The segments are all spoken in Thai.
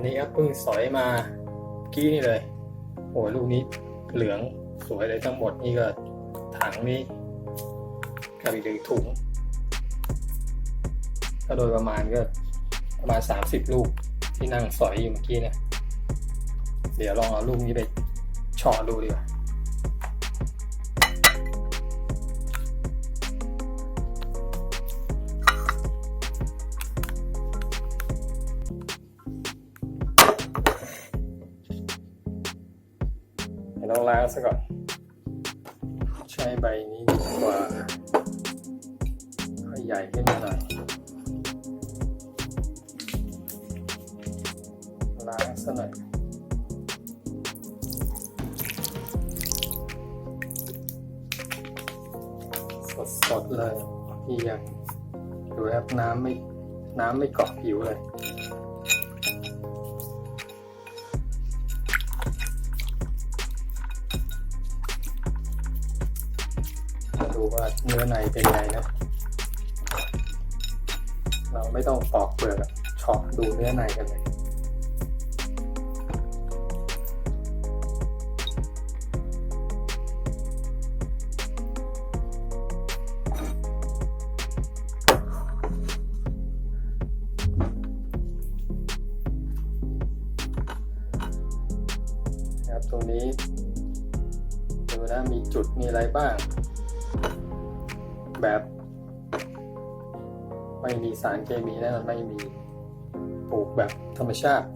ันนี้ครับเพิ่งสอยมากี้นี่เลย โอ้ยลูกนี้เหลืองสวยเลยทั้งหมดนี่ก็ถังนี้กับอีกหนึ่งถุงก็โดยประมาณก็ประมาณสามสิบลูกที่นั่งสอยอยู่เมื่อกี้เนี่ยเดี๋ยวลองเอาลูกนี้ไปช่อดูดีกว่า เดี๋ยวต้องล้างซะก่อน ใช้ใบนี้ดีกว่าให้ใหญ่ขึ้นมาหน่อยล้างซะหน่อยสดๆเลยพี่ยังดูครับน้ำไม่น้ำไม่เกาะผิวเลย ดูว่าเนื้อในเป็นไงนะ เราไม่ต้องปอกเปลือกอะเฉาะดูเนื้อในกันเลยครับตรงนี้ดูนะมีจุดมีอะไรบ้าง แบบ ไม่มีสารเคมีแน่นอนไม่มีปลูกแบบธรรมชาติ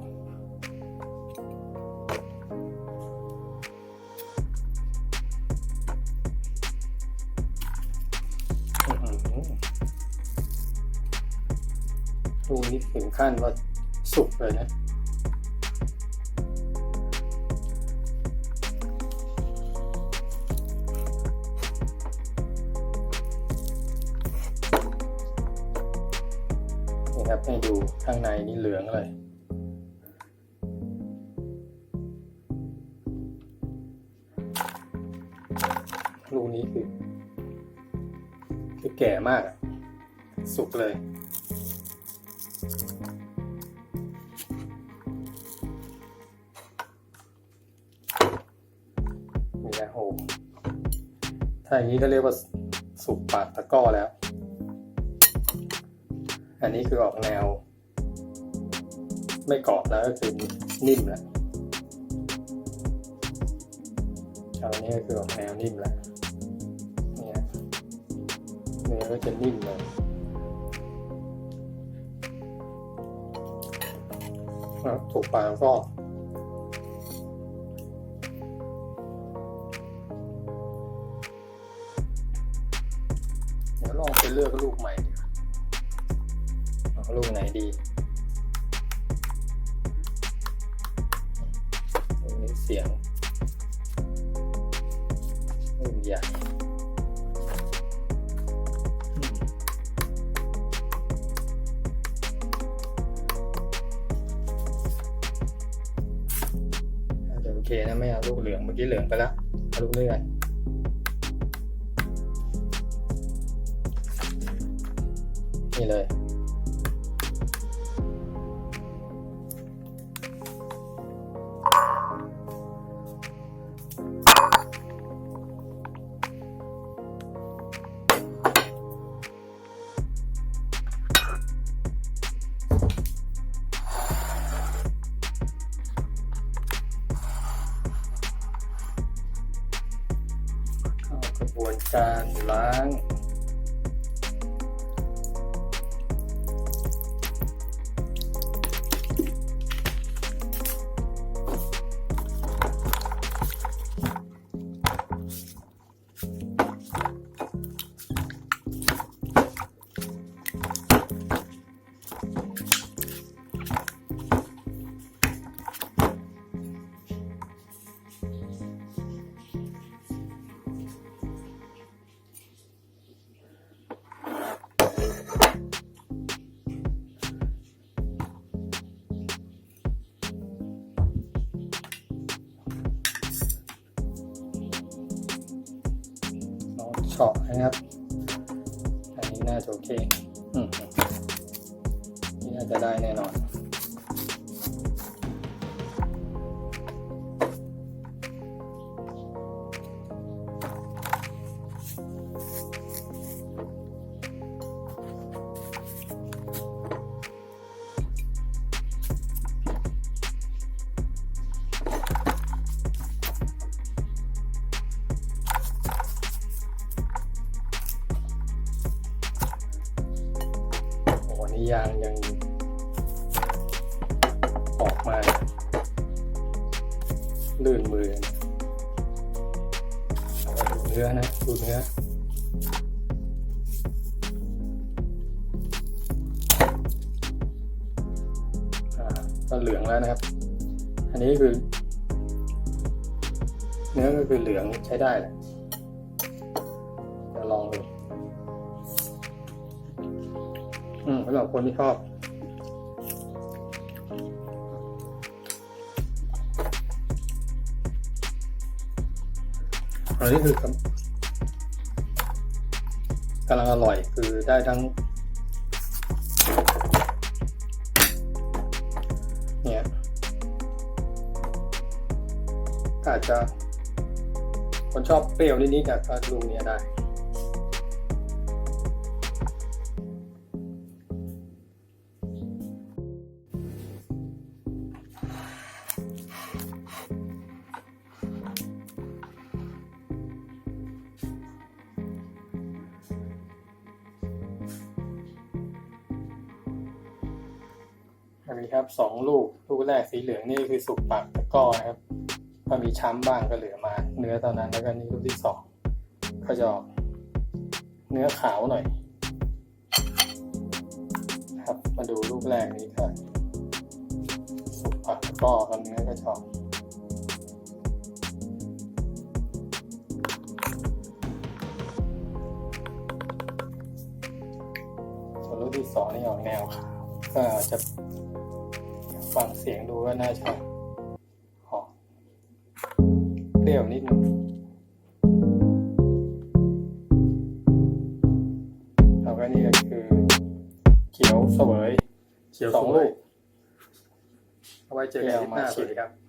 อื้อหือลูนี้ถึงขั้นว่าสุกเลยนะ ให้ดูข้างในนี่เหลืองเลยลูกนี้คือ คือแก่มาก สุกเลย นี่นะโอ้ถ้าอย่างนี้ก็เรียกว่าสุกปากตะก้อแล้ว อันนี้คือออกแนว ไม่กรอบแล้วก็คือนิ่มแล้วเอาอันนี้ก็คือออกแนวนิ่มแล้วเนี่ยเนื้อก็จะนิ่มเลยถูกปากก็เดี๋ยวลองไปเลือกลูกใหม่ ลูกไหนดีลูกนี้เสียงลูกใหญ่อืมอาจจะโอเคนะไม่เอาลูกเหลืองเมื่อกี้เหลืองไปแล้วเอาลูกเลื่อนนี่เลย เข้ เฉาะนะครับ อันนี้น่าจะโอเค อืมนี่น่าจะได้แน่นอน ยางยังออกมาลื่นมือเอาไว้ดูเนื้อนะดูเนื้อาก็เหลืองแล้วนะครับ อันนี้คือ เนื้อก็คือเหลืองใช้ได้แหละเดี๋ยวลองดู อืมสำหรับคนที่ชอบอันนี้คือกำลังอร่อยคือได้ทั้ง เนี่ยอาจจะคนชอบเปรี้ยวนิดๆแต่ก็ลูเนี้ยได้ นนี้ครับสองลูกลูกแรกสีเหลืองนี่คือสุกปากตะก้อนะครับพอมีช้ำบ้างก็เหลือมา เนื้อตอนนั้นแล้วก็นี่ลูกที่สองก็จะออกเนื้อขาวหน่อย ครับมาดูลูกแรกนี้ก็สุกปากตะก้อกับเนื้อก็จะออกส่วนลูกที่สองนี่ออกแนวขาวก็จะ เสียงดูก็น่าจะหอมเปรี้ยวนิดนึงแล้วก็นี่ก็คือ เขียวเสวยเขียวสองลูกเอาไว้เจอกันที่หน้าสวัสดีครับ